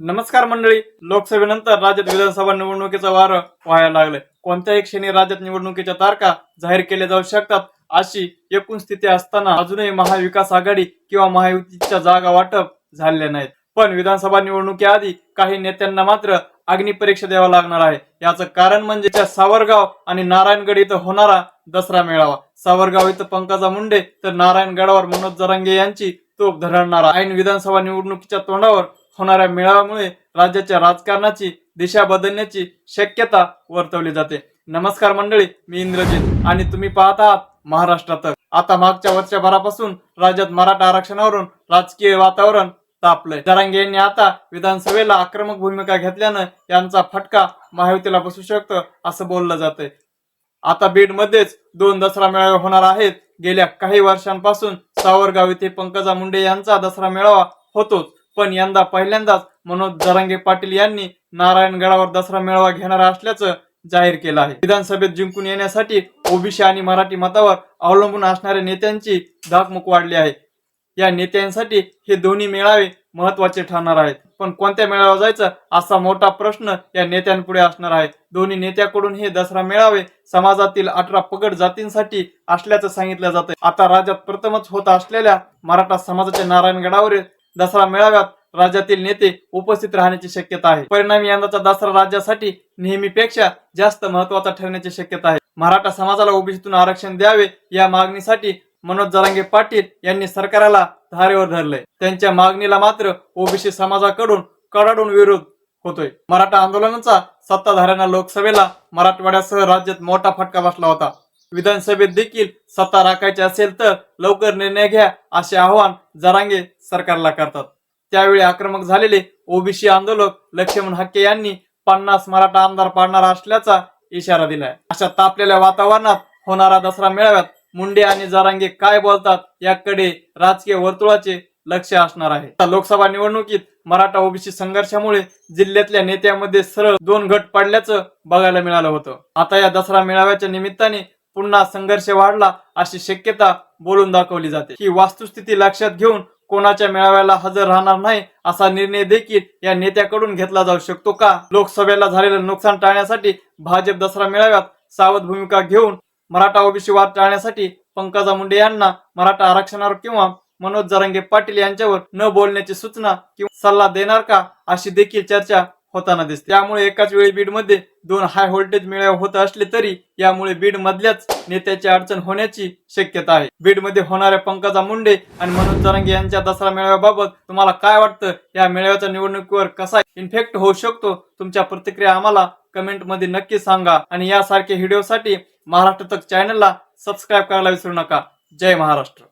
नमस्कार मंडळी. लोकसभेनंतर राज्यात विधानसभा निवडणुकीचा वारं व्हायला लागले कोणत्याही क्षणी राज्यात निवडणुकीच्या तारखा जाहीर केल्या जाऊ शकतात अशी एकूण स्थिती असताना अजूनही महाविकास आघाडी किंवा महायुतीच्या जागा वाटप झालेल्या नाहीत. पण विधानसभा निवडणुकीआधी काही नेत्यांना मात्र अग्निपरीक्षा द्यावा लागणार आहे. याचं कारण म्हणजे त्या सावरगाव आणि नारायणगड इथं होणारा दसरा मेळावा. सावरगाव इथं पंकजा मुंडे तर नारायणगडावर मनोज जरांगे यांची तोप धरणारा ऐन विधानसभा निवडणुकीच्या तोंडावर होणाऱ्या मेळाव्यामुळे राज्याच्या राजकारणाची दिशा बदलण्याची शक्यता वर्तवली जाते. नमस्कार मंडळी मी इंद्रजित आणि तुम्ही पाहत आहात महाराष्ट्रात आता मागच्या वर्षभरापासून राज्यात मराठा आरक्षणावरून राजकीय वातावरण तापलंय. जरांगे यांनी आता विधानसभेला आक्रमक भूमिका घेतल्यानं यांचा फटका महायुतीला बसू शकतो असं बोललं जाते आता बीड मध्येच दोन दसरा मेळावे होणार आहेत. गेल्या काही वर्षांपासून सावरगाव येथे पंकजा मुंडे यांचा दसरा मेळावा होतोच. पण यंदा पहिल्यांदाच मनोज जरांगे पाटील यांनी नारायणगडावर दसरा मेळावा घेणार असल्याचं जाहीर केलं आहे. विधानसभेत जिंकून येण्यासाठी ओबीसी आणि मराठी मतावर अवलंबून असणाऱ्या नेत्यांची धाकमुक वाढली आहे. या नेत्यांसाठी हे दोन्ही मेळावे महत्त्वाचे ठरणार आहेत. पण कोणत्या मेळावा जायचं असा मोठा प्रश्न या नेत्यांपुढे असणार आहे. दोन्ही नेत्याकडून हे दसरा मेळावे समाजातील अठरा पगड जातींसाठी असल्याचं सांगितलं जातं आता राज्यात प्रथमच होत असलेल्या मराठा समाजाच्या नारायणगडावरील दसरा मेळाव्यात राज्यातील नेते उपस्थित राहण्याची शक्यता आहे. परिणामी यंदाचा दसरा राज्यासाठी नेहमीपेक्षा जास्त महत्त्वाचा ठरण्याची शक्यता आहे. मराठा समाजाला ओबीसीतून आरक्षण द्यावे या मागणीसाठी मनोज जरांगे पाटील यांनी सरकारला धारेवर धरले त्यांच्या मागणीला मात्र ओबीसी समाजाकडून कडाडून विरोध होतोय. मराठा आंदोलनाचा सत्ताधाऱ्यांना लोकसभेला मराठवाड्यासह राज्यात मोठा फटका बसला होता. विधानसभेत देखील सत्ता राखायची असेल तर लवकर निर्णय घ्या असे आवाहन जरांगे सरकारला करतात. त्यावेळी आक्रमक झालेले ओबीसी आंदोलक लक्ष्मण हक्के यांनी पन्नास मराठा आमदार पाडणार असल्याचा इशारा दिलाय. अशा तापलेल्या वातावरणात होणारा दसरा मेळाव्यात मुंडे आणि जरांगे काय बोलतात याकडे राजकीय वर्तुळाचे लक्ष असणार आहे. लोकसभा निवडणुकीत मराठा ओबीसी संघर्षामुळे जिल्ह्यातल्या नेत्यामध्ये सरळ दोन गट पडल्याचं बघायला मिळालं होतं. आता या दसरा मेळाव्याच्या निमित्ताने पुन्हा संघर्ष वाढला अशी शक्यता बोलून दाखवली जाते. ही वास्तुस्थिती लक्षात घेऊन कोणाच्या मेळाव्याला हजर राहणार नाही असा निर्णय देखील या नेत्याकडून घेतला जाऊ शकतो का? लोकसभेला झालेलं नुकसान टाळण्यासाठी भाजप दसरा मेळाव्यात सावध भूमिका घेऊन मराठा ओबीसी वाद टाळण्यासाठी पंकजा मुंडे यांना मराठा आरक्षणावर किंवा मनोज जरांगे पाटील यांच्यावर न बोलण्याची सूचना किंवा सल्ला देणार का अशी देखील चर्चा होताना दिसते. त्यामुळे एकाच वेळी बीडमध्ये दोन हाय व्होल्टेज मेळावे होत असले तरी यामुळे बीड मधल्याच नेत्याची अडचण होण्याची शक्यता आहे. बीडमध्ये होणाऱ्या पंकजा मुंडे आणि मनोज तरंगे यांच्या दसरा मेळाव्याबाबत तुम्हाला काय वाटतं? या मेळाव्याच्या निवडणुकीवर कसा इन्फेक्ट होऊ शकतो? तुमच्या प्रतिक्रिया आम्हाला कमेंटमध्ये नक्की सांगा. आणि यासारख्या व्हिडिओसाठी महाराष्ट्र तक चॅनलला सबस्क्राईब करायला विसरू नका. जय महाराष्ट्र.